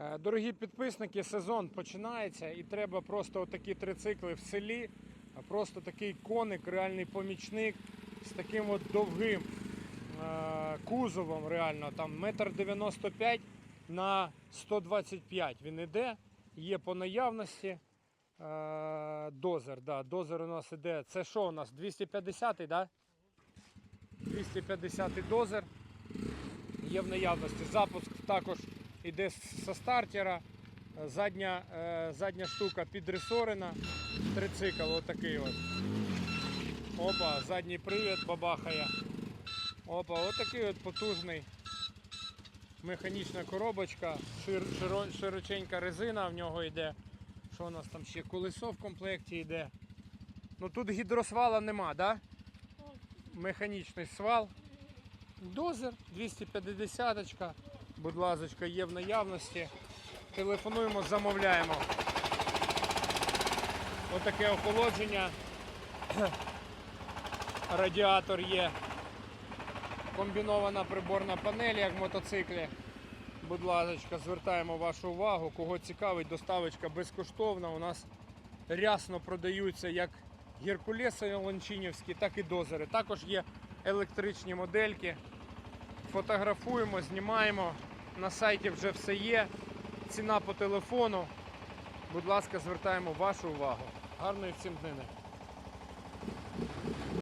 Е, Дорогі підписники, сезон починається і треба просто отакі трицикли в селі, просто такий коник, реальний помічник з таким от довгим е, кузовом, реально там метр 95 на 125 він іде, є по наявності. Е, Дозер, да, дозер у нас іде. Це що у нас? 250-й, да? 250-й дозер є в наявності. Запуск також іде зі стартера. Е, Задня, е, задня штука підресорена. Трицикл отакий от. Опа, задній привід бабахає. Опа, отакий от потужний. Механічна коробочка, шир, широ, широченька резина в нього йде. Що у нас там ще? Колесо в комплекті йде. Ну тут гідросвала нема, да? Механічний свал. Дозер 250, будь ласка, є в наявності. Телефонуємо, замовляємо. Отаке охолодження. Радіатор є. Комбінована приборна панель, як в мотоциклі. Будь ласка, звертаємо вашу увагу. Кого цікавить, доставочка безкоштовна. У нас рясно продаються як геркулеси лончинівські, так і дозери. Також є електричні модельки. Фотографуємо, знімаємо. На сайті вже все є. Ціна по телефону. Будь ласка, звертаємо вашу увагу. Гарної всім днини.